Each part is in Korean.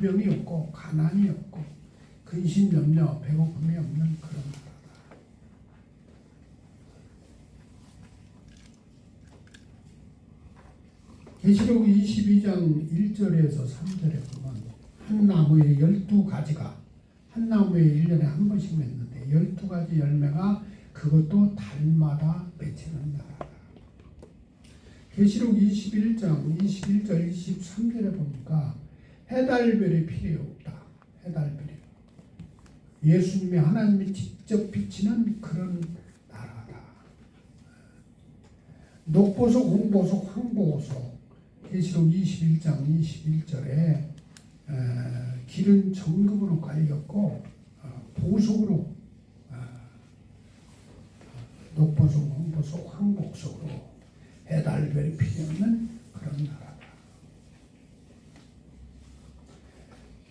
질병이 없고 가난이 없고 근심 염려 배고픔이 없는 그런 나라다. 계시록 22장 1절에서 3절에 보면 한 나무에 12가지가 한 나무에 1년에 한 번씩 맺는데 12가지 열매가 그것도 달마다 맺히는 나라다. 계시록 21장 21절 23절에 보니까 해달별이 필요 없다. 해달별이. 예수님이 하나님이 직접 비치는 그런 나라다. 녹보석, 홍보석, 황보석 계시록 21장 21절에 길은 정금으로 깔렸고 어, 보석으로 어, 녹보석, 홍보석, 황복석으로 해달별이 필요 없는 그런 나라다.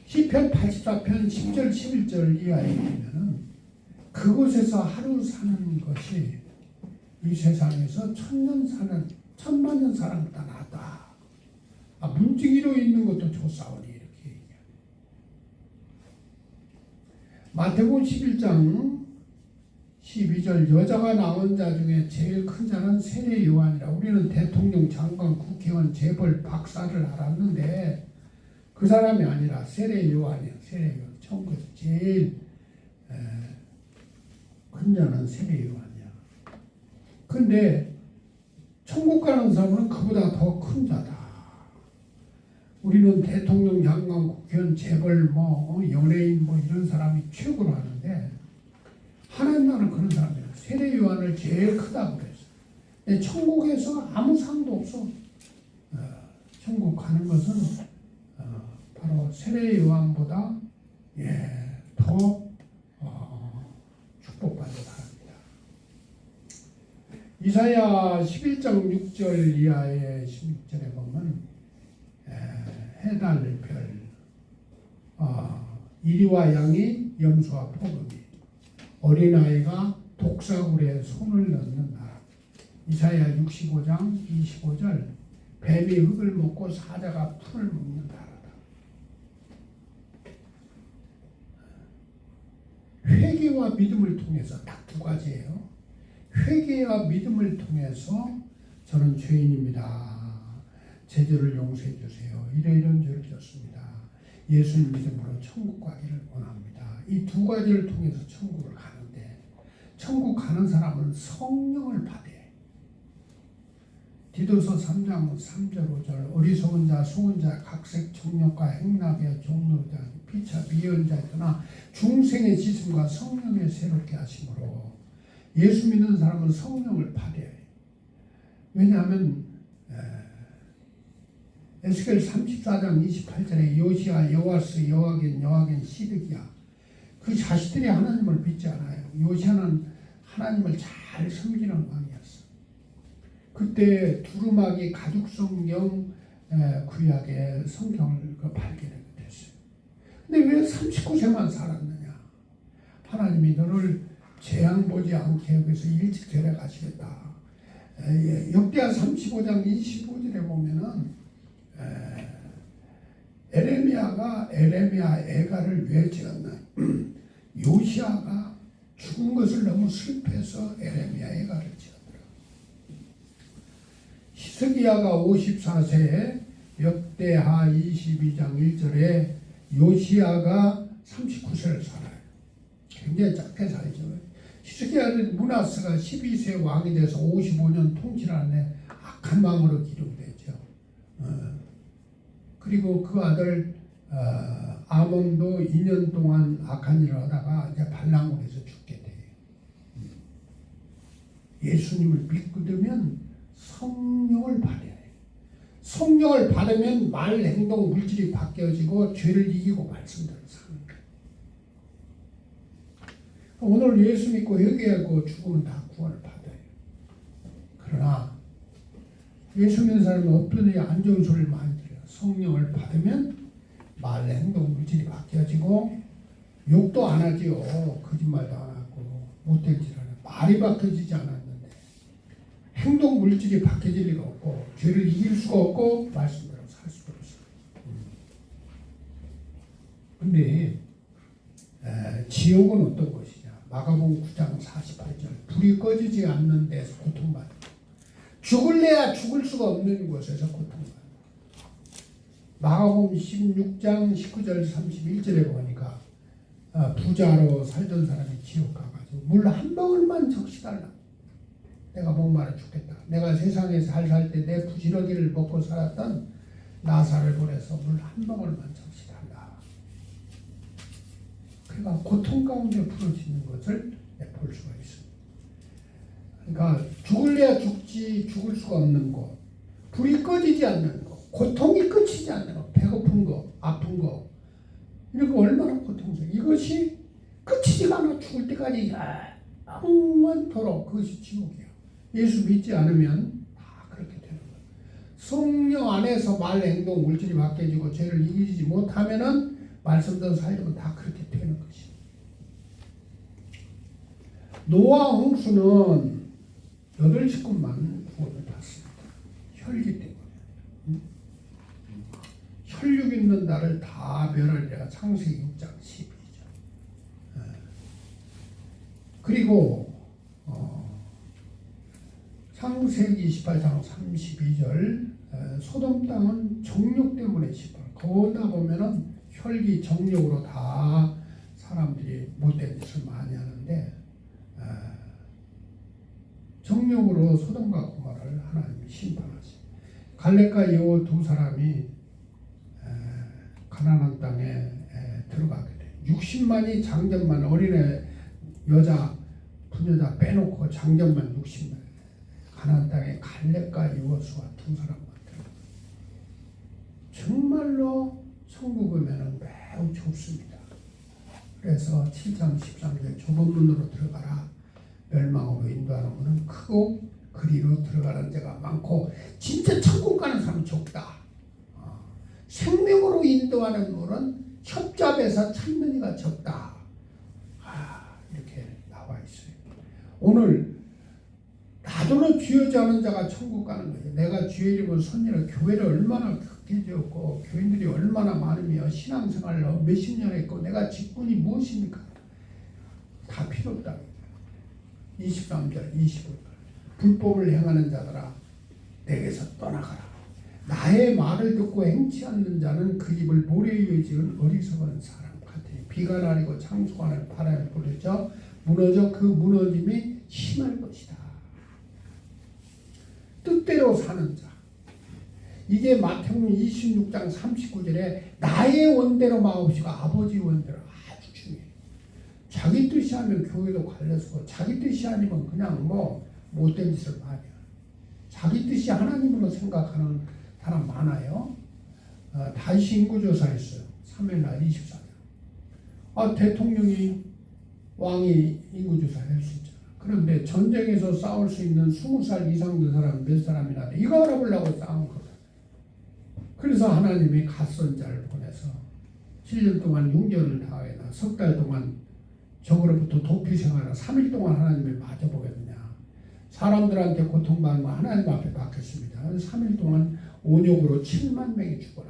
시편 84편 10절 11절 이하에 보면은 그곳에서 하루 사는 것이 이 세상에서 천년 사는 천만 년 사는 것보다 낫다. 아, 문지기로 있는 것도 좋사오니 이렇게 얘기해요. 마태복음 11장 12절 여자가 나온 자 중에 제일 큰 자는 세례 요한이라 우리는 대통령 장관 국회의원 재벌 박사를 알았는데 그 사람이 아니라 세례 요한이야 세례 요한 천국에서 제일 에, 큰 자는 세례 요한이야 근데 천국 가는 사람은 그보다 더 큰 자다 우리는 대통령 장관 국회의원 재벌 뭐 어, 연예인 뭐 이런 사람이 최고로 하는데 하나님 나라는 그런 사람이에요. 세례 요한을 제일 크다고 그랬어. 근데 천국에서 아무 상도 없어. 어, 천국 가는 것은 어, 바로 세례 요한보다 예, 더 어, 축복받는 사람이다. 이사야 11장 6절 이하의 16절에 보면 에, 해달 별 어, 이리와 양이 염소와 포금이 어린아이가 독사굴에 손을 넣는 나라. 이사야 65장 25절 뱀이 흙을 먹고 사자가 풀을 먹는 나라다. 회개와 믿음을 통해서 딱 두 가지예요. 회개와 믿음을 통해서 저는 죄인입니다. 제주를 용서해 주세요. 이러이런 죄를 졌습니다. 예수님 믿음으로 천국 가기를 원합니다. 이 두 가지를 통해서 천국을 가는데 천국 가는 사람은 성령을 받아. 디도서 3장 3절 5절 어리석은 자, 속은 자, 각색 정력과 행락의 종로자, 피차 미연자였으나 중생의 지심과 성령의 새롭게 하심으로 예수 믿는 사람은 성령을 받아야 해요. 왜냐하면 에스겔 34장 28절에 요시아, 여와스, 여와겐, 여와겐, 시드기야 그 자식들이 하나님을 믿지 않아요. 요시아는 하나님을 잘 섬기는 왕이었어. 그때 두루마기 가죽 성경 구약의 성경을 그 발견하게 됐어요. 근데 왜 39세만 살았느냐? 하나님이 너를 재앙 보지 않게 해서 일찍 데려가시겠다. 역대하 35장 25절에 보면은 에레미야가 에레미야 애가를 왜 지었나? 요시아가 죽은 것을 너무 슬퍼해서 에레미야 애가를 지었더라. 히스기야가 54세에 역대하 22장 1절에 요시아가 39세를 살아요. 굉장히 짧게 살죠. 히스기야는 문하스가 12세 왕이 돼서 55년 통치하는데 악한 마음으로 기록되죠. 어. 그리고 그 아들 어, 아몬도 2년 동안 악한 일을 하다가 이제 반란군에서 죽게 돼요. 예수님을 믿고 되면 성령을 받아야 해요. 성령을 받으면 말, 행동, 물질이 바뀌어지고 죄를 이기고 말씀대로 사는 거예요. 오늘 예수 믿고 회개하고 죽으면 다 구원을 받아요. 그러나 예수 믿는 사람은 어떤 안 좋은 소리를 많이 들어요. 성령을 받으면 말, 행동, 물질이 바뀌어지고 욕도 안 하지요. 거짓말도 안 하고 못된 짓 하는 말이 바뀌어지지 않았는데 행동 물질이 바뀌어질 리가 없고 죄를 이길 수가 없고 말씀대로 살 수가 없어요. 근데 에, 지옥은 어떤 것이냐? 마가복음 9장 48절 불이 꺼지지 않는 데서 고통받는 죽을래야 죽을 수가 없는 곳에서 고통받는 마가복음 16장 19절 31절에 보니까 아, 부자로 살던 사람이 지옥 가가지고 물 한 방울만 적시달라 내가 목마르 죽겠다. 내가 세상에 살살 때 내 부지런히를 먹고 살았던 나사를 보내서 물 한 방울만 적시달라 그러니까 고통 가운데 부러지는 것을 볼 수가 있습니다. 그러니까 죽을래야 죽지 죽을 수가 없는 곳 불이 꺼지지 않는 것 고통이 끝이지 않는 것 배고픈 거 아픈 거 이런 거 얼마나 고통스러워. 이것이 끝이지가 않아. 죽을 때까지 영원토록 그것이 지옥이야 예수 믿지 않으면 다 그렇게 되는 거야 성령 안에서 말 행동 물질이 바뀌어지고 죄를 이기지 못하면은 말씀대로 살려면 다 그렇게 되는 것이 노아 홍수는 여덟 식구만 구원을 받습니다. 혈기 때문에 응? 혈육 있는 나를 다 멸하리라. 창세기 6장 12절. 그리고 어, 창세기 28장 32절 에, 소돔 땅은 정욕 때문에 시발 거기다 보면은 혈기 정욕으로 다 사람들이 못된 짓을 많이 하는데 에, 정욕으로 소돔과 고마를 하나님이 심판하시 갈렙과 여호 두 사람이 에, 가나안 땅에 에, 들어가게 돼. 60만이 장전만 어린애 여자 부녀자 빼놓고 장전만 60만 가나안 땅에 갈렙과 여호수아 두 사람만 들어. 정말로 천국 오면은 매우 좁습니다. 그래서 7장 13절 좁은 문으로 들어가라. 멸망으로 인도하는 문은 크고 그리로 들어가는 데가 많고 진짜 천국 가는 사람은 적다. 어, 생명으로 인도하는 문은 협잡에서 찾는 이가 적다. 아, 이렇게 나와 있어요. 오늘 나더러 죄하지 않은 자가 천국 가는 거예요. 내가 죄 이름을 선녀를 교회를 얼마나 크게 지었고 교인들이 얼마나 많으며 신앙생활을 몇십 년 했고 내가 직분이 무엇입니까? 다 필요 없다. 23절, 25절. 불법을 행하는 자들아 내게서 떠나가라. 나의 말을 듣고 행치 않는 자는 그 입을 모래에 지은 어리석은 사람 같으니 비가 나리고 창수하는 바람에 부르져 무너져 그 무너짐이 심할 것이다. 뜻대로 사는 자. 이게 마태복음 26장 39절에 나의 원대로 마옵시가 아버지 원대로 아주 중요해. 자기 뜻이 하면 교회도 갈려서고 자기 뜻이 아니면 그냥 뭐 못된 짓을 많이 해. 자기 뜻이 하나님으로 생각하는 사람 많아요. 어, 다시 인구조사했어요. 3일날 24년. 아, 대통령이 왕이 인구조사 할수 있잖아. 그런데 전쟁에서 싸울 수 있는 20살 이상 된 사람 몇 사람이나 돼. 이거 알아보려고 싸운 거야. 그래서 하나님이 갓선 자를 보내서 7년 동안 융전을 당하게나 석 달 동안 적으로부터 도피 생활을 3일 동안 하나님을 맞아보겠느냐. 사람들한테 고통받는 거 하나님 앞에 받겠습니다. 3일 동안 온욕으로 7만 명이 죽어라.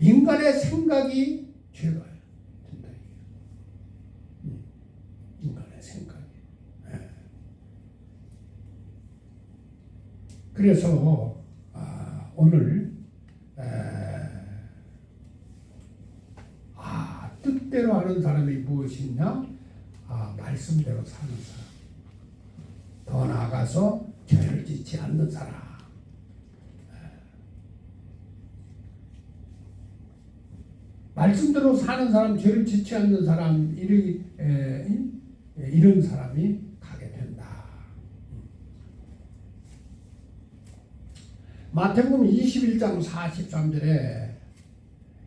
인간의 생각이 죄가 된다. 음, 인간의 생각이. 예. 그래서 아, 오늘 에, 아 뜻대로 하는 사람이 무엇이냐? 아 말씀대로 사는 사람. 더 나아가서 죄를 짓지 않는 사람. 말씀대로 사는 사람, 죄를 짓지 않는 사람, 이런, 이런 사람이 가게 된다. 마태복음 21장 43절에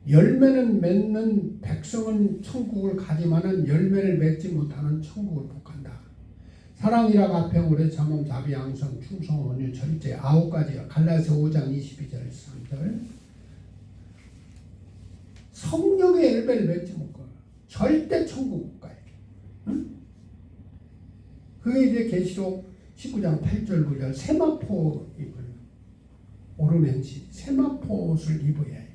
열매는 맺는 백성은 천국을 가지만은 열매를 맺지 못하는 천국을 복한다. 사랑이라 가평 오래 참음 자비 양성 충성 온유 절제 아홉 가지가 갈라디아 5장 22절 3절 성령의 열매를 맺지 못가 절대 천국 못 가요. 응? 그게 이제 계시록 19장 8절 9절 세마포 입을 오르는지 세마포 옷을 입어야 해요.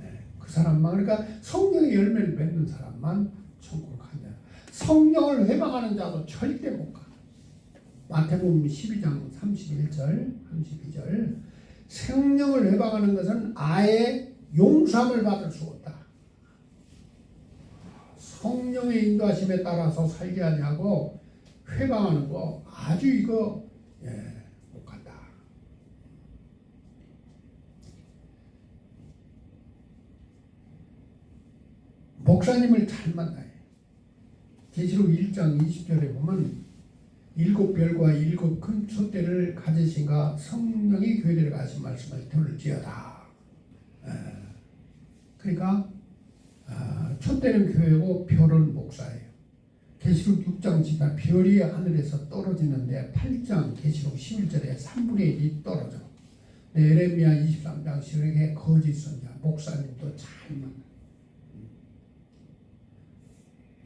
예, 그 사람만 그러니까 성령의 열매를 맺는 사람만 천국을 간다. 성령을 회방하는 자도 절대 못 가. 마태복음 12장 31절, 32절. 성령을 회방하는 것은 아예 용서함을 받을 수 없다. 성령의 인도하심에 따라서 살게 하냐고 회방하는 거 아주 이거 예, 못 간다. 목사님을 잘 만나요. 계시록 1장 20절에 보면 일곱 별과 일곱 큰 촛대를 가지신가 성령이 교회를 가신 말씀을 들을지어다. 에, 그러니까 아, 촛대는 교회고 별은 목사예요. 계시록 6장 지나 별이 하늘에서 떨어지는데 8장 계시록 11절에 3분의 1이 떨어져. 네, 에레미야 23장 시력에 거짓 선자 목사님도 잘 만나.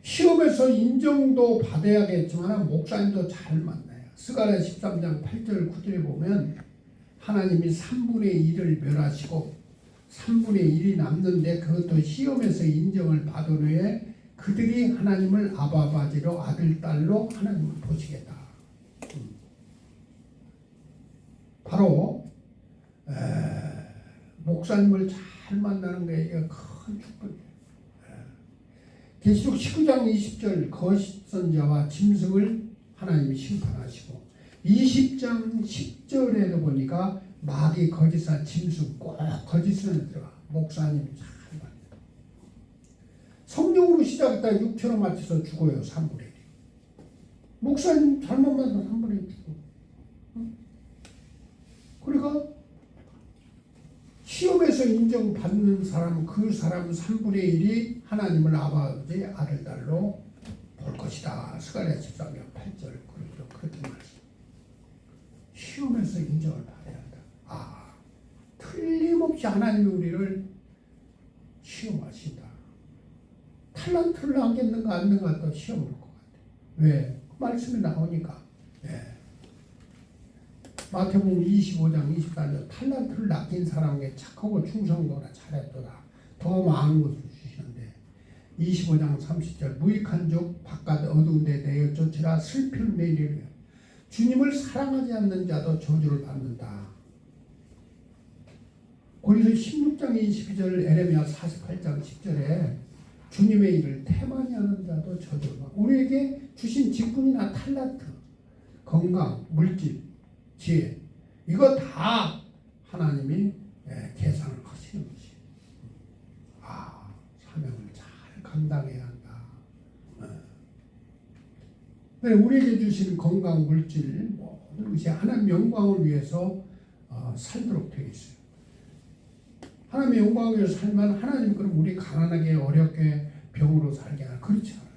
시험에서 인정도 받아야겠지만 목사님도 잘 만나요. 스가랴 13장 8절 9절에 보면 하나님이 3분의 1을 멸하시고 3분의 1이 남는데 그것도 시험에서 인정을 받은 후에 그들이 하나님을 아바바지로 아들 딸로 하나님을 보시겠다. 음. 바로 에, 목사님을 잘 만나는 게 큰 축복이에요. 계시록 19장 20절 거짓선자와 짐승을 하나님이 심판하시고 20장 10절에도 보니까 마귀 거짓사 짐승 꼭 거짓선에 들어가 목사님 잘 만나 성령으로 시작했다. 육체로 맞춰서 죽어요. 3분의 1 목사님 잘못 만나 3분의 1 죽어 응? 그러니까 시험에서 인정받는 사람 그 사람 3분의 1이 하나님을 아버지 아들 딸로 볼 것이다. 스가랴 13장 8절 그렇죠. 그렇게. 시험에서 인정을 받아야 한다. 아 틀림없이 하나님이 우리를 시험하신다. 탈란트를 안겠는가 안는가 또 시험을 것 같아. 왜? 그 말씀이 나오니까. 예. 마태복음 25장 24절 탈란트를 낚인 사람에게 착하고 충성도라 잘했도다. 더 많은 것을 주시는데 25장 30절 무익한 족 바깥 어두운 데 내어 쫓으라 슬픔 내리려 주님을 사랑하지 않는 자도 저주를 받는다. 고리서 16장 22절 에레미야 48장 10절에 주님의 일을 태만히 하는 자도 저주를 받고 우리에게 주신 직분이나 탈란트 건강, 물질, 지혜 이거 다 하나님이 예, 계산을 하시는 것이. 아 사명을 잘 감당해야 한다. 어. 네, 우리에게 주신 건강, 물질 모든 것이 하나님 영광을 위해서 어, 살도록 되어 있어요. 하나님의 영광을 살면 하나님 그럼 우리 가난하게 어렵게 병으로 살게 하나 그렇지 않아요.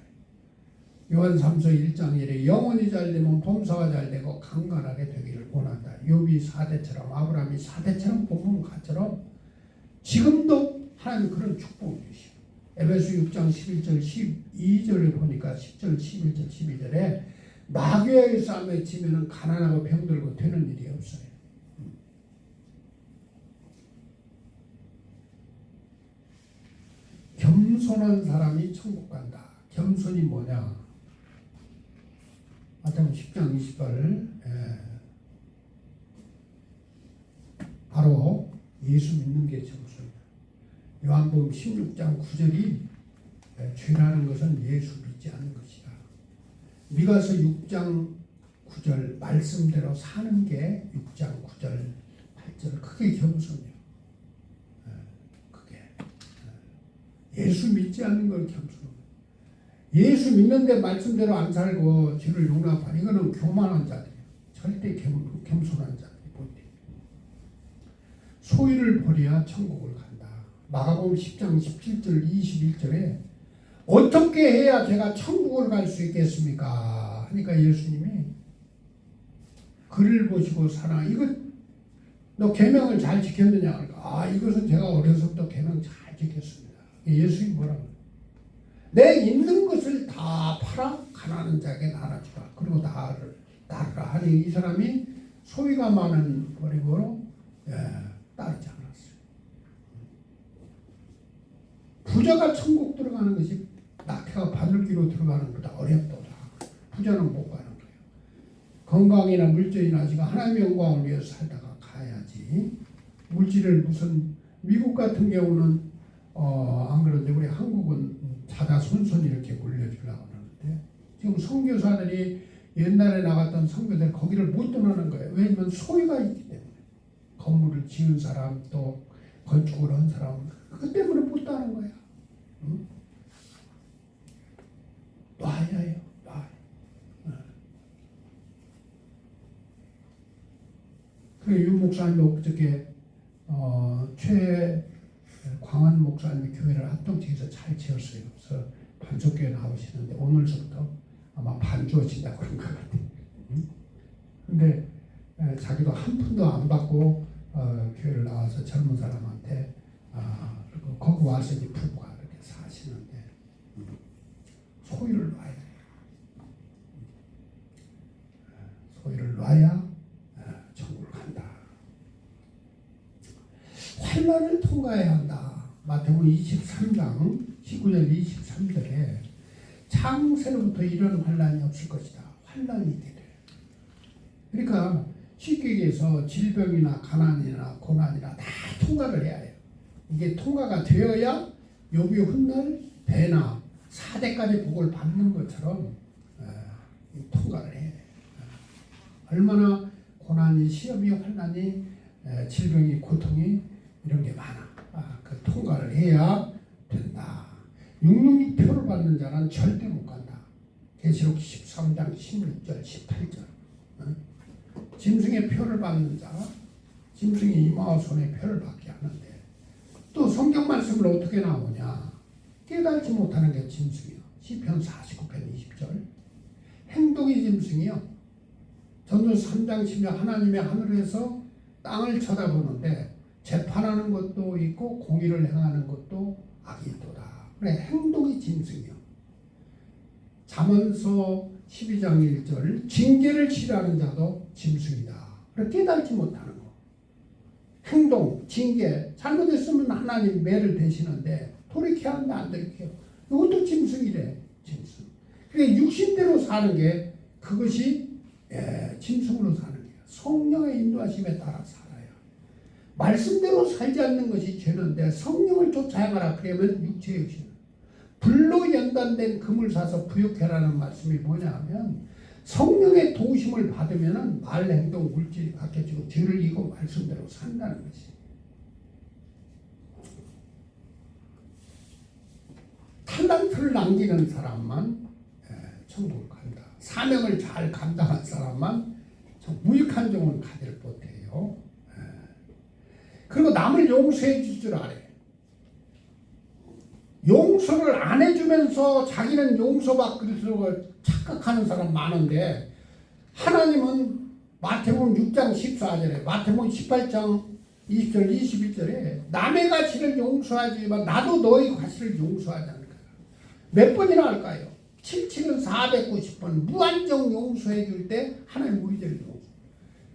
요한 3서 1장 1에 영원히 잘되면 범사가 잘되고 강건하게 되기를 원한다. 욥이 4대처럼 아브라함이 4대처럼 본문 같처럼 지금도 하나님 그런 축복을 주시고 에베소 6장 11절 12절을 보니까 10절 11절 12절에 마귀의 싸움에 지면은 가난하고 병들고 되는 일이 없어요. 겸손한 사람이 천국 간다. 겸손이 뭐냐? 마태복음 10장 20절 예. 바로 예수 믿는 게 정수입니다. 요한복음 16장 9절이 예, 죄라는 것은 예수 믿지 않는 것이다. 미가서 6장 9절 말씀대로 사는 게 6장 9절 8절 그게 겸손이에요. 예, 그게 예. 예수 믿지 않는 걸 겸손. 예수 믿는데 말씀대로 안 살고 죄를 용납하는 이거는 교만한 자들이에요. 절대 겸, 겸손한 자들이 못 돼. 소유를 버려야 천국을 간다. 마가복음 10장 17절 21절에 어떻게 해야 제가 천국을 갈 수 있겠습니까? 하니까 예수님이 글을 보시고 사랑 이거 너 계명을 잘 지켰느냐? 그러니까 아 이것은 제가 어려서부터 계명 잘 지켰습니다. 예수님이 뭐라고? 내 있는 것을 다 팔아 가난한 자에게 나눠주라. 그리고 나를 따르라 하니 이 사람이 소위가 많은 버리고 예, 따르지 않았어요. 부자가 천국 들어가는 것이 낙태가 바늘기로 들어가는 것보다 어렵도다. 부자는 못 가는 거예요. 건강이나 물질이나 지금 하나님의 영광을 위해서 살다가 가야지. 물질을 무슨 미국 같은 경우는 어, 안 그런데 우리 한국은 자다 손손 이렇게 물려주려고 하는데 지금 선교사들이 옛날에 나갔던 선교들 거기를 못 떠나는 거예요. 왜냐면 소유가 있기 때문에 건물을 지은 사람 또 건축을 한 사람 그 때문에 못 떠나는 거야. 응? 놔야 해요. 놔. 그유 목사님도 그저께 어, 최 광환 목사님이 교회를 합동체에서 잘 지었어요. 그래서 반석교회 나오시는데 오늘서부터 아마 반주어진다고 그런 것 같아요. 응? 근데 에, 자기도 한 푼도 안 받고 어, 교회를 나와서 젊은 사람한테 아, 거기 와서 이제 부부가 그렇게 사시는데 음, 소유를 놔야 돼요. 소유를 놔야 어, 천국을 간다. 환란을 통과해야 한다. 마태복음 23장 19절 23절에 창세로부터 이런 환란이 없을 것이다. 환란이 되래. 그러니까 쉽게 얘기해서 질병이나 가난이나 고난이나 다 통과를 해야 해요. 이게 통과가 되어야 요비 훗날 배나 사대까지 복을 받는 것처럼 어, 이 통과를 해. 어, 얼마나 고난이 시험이 환난이 에, 질병이 고통이 이런 게 많아. 아, 그 통과를 해야. 666표를 받는 자는 절대 못 간다. 계시록 13장 16절 18절. 어? 짐승의 표를 받는 자, 짐승이 이마와 손의 표를 받게 하는데 또 성경 말씀을 어떻게 나오냐? 깨달지 못하는 게 짐승이요. 시편 49편 20절. 행동이 짐승이요. 전도서 3장 10년 하나님의 하늘에서 땅을 쳐다보는데 재판하는 것도 있고 공의를 행하는 것도 악이 있도다. 그래 행동이 짐승이요. 잠언서 12장 1절 징계를 싫어하는 자도 짐승이다. 그래 깨달지 못하는 거. 행동, 징계 잘못했으면 하나님 매를 대시는데 돌이켜야 하는데 안 돌이켜. 이것도 짐승이래. 짐승. 그래 육신대로 사는 게 그것이 예, 짐승으로 사는 거예요. 성령의 인도하심에 따라 살아야. 말씀대로 살지 않는 것이 죄는데 성령을 쫓아 행하라 그러면 육체의 육신. 불로 연단된 금을 사서 부욕해라는 말씀이 뭐냐면 성령의 도우심을 받으면은 말, 행동, 물질이 바뀌어지고 죄를 이고 말씀대로 산다는 것이. 탈란트를 남기는 사람만 예, 천국을 간다. 사명을 잘 감당한 사람만 참 무익한 종은 가지를 못해요. 예. 그리고 남을 용서해 줄 줄 알아요. 용서를 안 해주면서 자기는 용서받기로 착각하는 사람 많은데 하나님은 마태복음 6장 14절에 마태복음 18장 20절 21절에 남의 가치를 용서하지만 나도 너의 가치를 용서하자는 거야. 몇 번이나 할까요? 77은 490번 무한정 용서해 줄 때 하나님 우리들을 용서.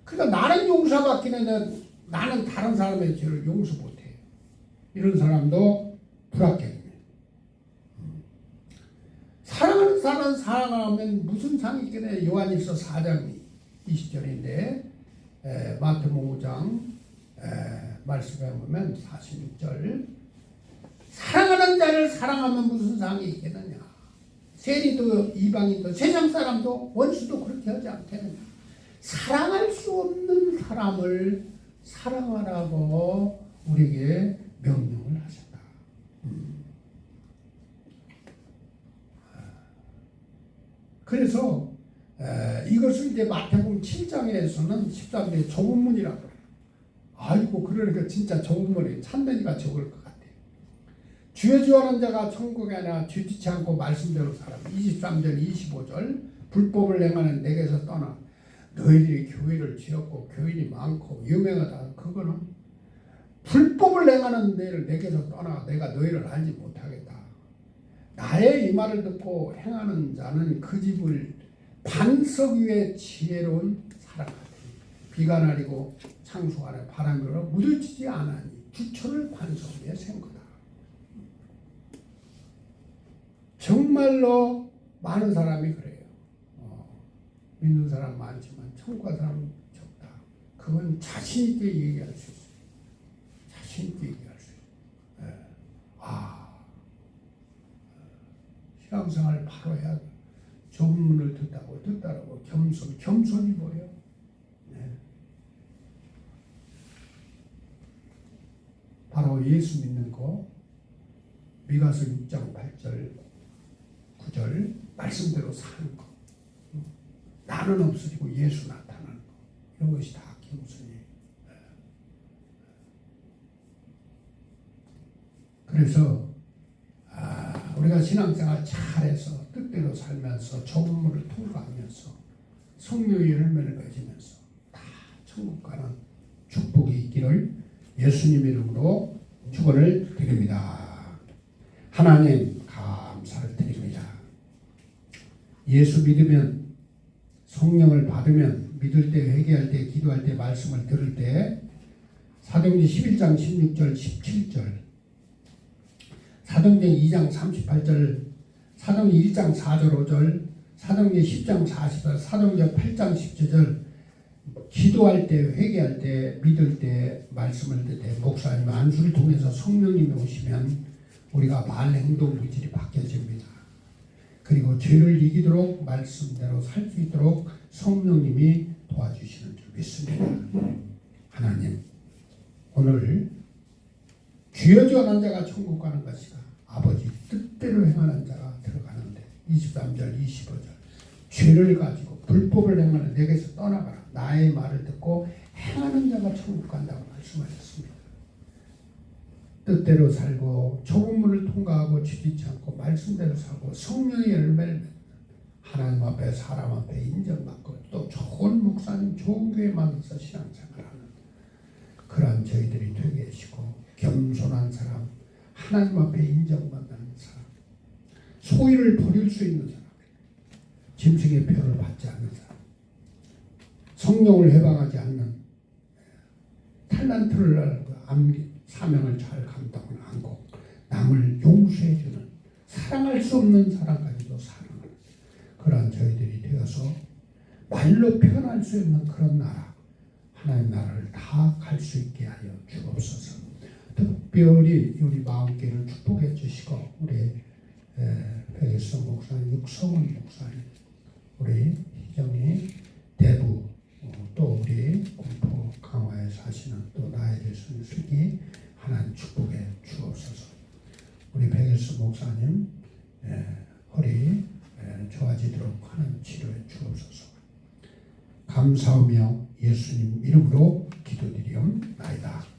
그러니까 나는 용서받기는 나는 다른 사람의 죄를 용서 못해. 이런 사람도 불합격. 사람 사랑하면 무슨 상이 있겠네. 요한일서 4장 20절인데 마태복음 5장 말씀에 보면 46절 사랑하는 자를 사랑하면 무슨 상이 있겠느냐. 세리도 이방인도 세상 사람도 원수도 그렇게 하지 않겠느냐. 사랑할 수 없는 사람을 사랑하라고 우리에게 명령을 하셨다. 음. 그래서 에, 이것을 이제 마태복음 7장에서는 13절에 좁은 문이라고. 아이고 그러니까 진짜 좁은 문이 참되니까 적을 것 같아요. 주여 주하는 자가 천국에 아니라 뒤지지 않고 말씀대로 살아. 23절 25절 불법을 행하는 내게서 떠나 너희들이 교회를 지었고 교인이 많고 유명하다. 그거는 불법을 행하는 내를 내게서 떠나 내가 너희를 알지 못하겠다. 나의 이 말을 듣고 행하는 자는 그 집을 반석 위에 지혜로운 사람 같으니 비가 내리고 창수 아래 바람이 불어 무들치지 않으니 주초를 반석 위에 세운 거다. 정말로 많은 사람이 그래요. 어, 믿는 사람 많지만 갈 사람 적다. 그건 자신 있게 얘기할 수 있어요. 자신 있게 얘기할 수 있어요. 예. 아, 신앙생활 바로 해야 돼. 좁은 문을 듣다고 듣다라고 겸손 겸손이 뭐예요? 네. 바로 예수 믿는 거 미가서 6장 8절 9절 말씀대로 사는 거 나는 없어지고 예수 나타나는 거 이런 것이 다 겸손이에요. 네. 그래서 아, 우리가 신앙생활 잘해서 뜻대로 살면서 좁은 문을 통과하면서 성령의 열매를 맺으면서 다 천국 가는 축복이 있기를 예수님 이름으로 축원을 드립니다. 하나님 감사를 드립니다. 예수 믿으면 성령을 받으면 믿을 때 회개할 때 기도할 때 말씀을 들을 때 사도행전 11장 16절 17절 사도행전 2장 38절, 사도행전 1장 4절 5절, 사도행전 10장 40절, 사도행전 8장 17절 기도할 때, 회개할 때, 믿을 때, 말씀을 듣을 때, 목사님 안수를 통해서 성령님이 오시면 우리가 말, 행동, 물질이 바뀌어집니다. 그리고 죄를 이기도록 말씀대로 살 수 있도록 성령님이 도와주시는 줄 믿습니다. 하나님, 오늘 난 자가 천국 가는 것이다. 아버지 뜻대로 행하는 자가 들어가는데 23절 25절 죄를 가지고 불법을 행하는 내게서 떠나가라. 나의 말을 듣고 행하는 자가 천국 간다고 말씀하셨습니다. 뜻대로 살고 좁은 문을 통과하고 지지치 않고 말씀대로 살고 성령의 열매를 맺는 하나님 앞에 사람 앞에 인정받고 또 좋은 목사님 좋은 교회 만나서 신앙생활하는 그러한 저희들이 되게 하시고 겸손한 사람 하나님 앞에 인정받는 사람 소위를 버릴 수 있는 사람 짐승의 표를 받지 않는 사람 성령을 해방하지 않는 탈란트를 알고 암- 사명을 잘 감당을 하고 남을 용서해주는 사랑할 수 없는 사람까지도 사랑하는 그러한 저희들이 되어서 말로 표현할 수 있는 그런 나라 하나님 나라를 다 갈 수 있게 하여 주옵소서. 특별히 우리 마음께를 축복해 주시고 우리 백일성 목사님, 육성훈 목사님, 우리 희정이 대부 어, 또 우리 공포 강화에 사시는 또 나이들 순슬기 하나님 축복해 주옵소서. 우리 백일성 목사님 에, 허리 에, 좋아지도록 하나님 치료해 주옵소서. 감사하며 예수님 이름으로 기도드리옵나이다.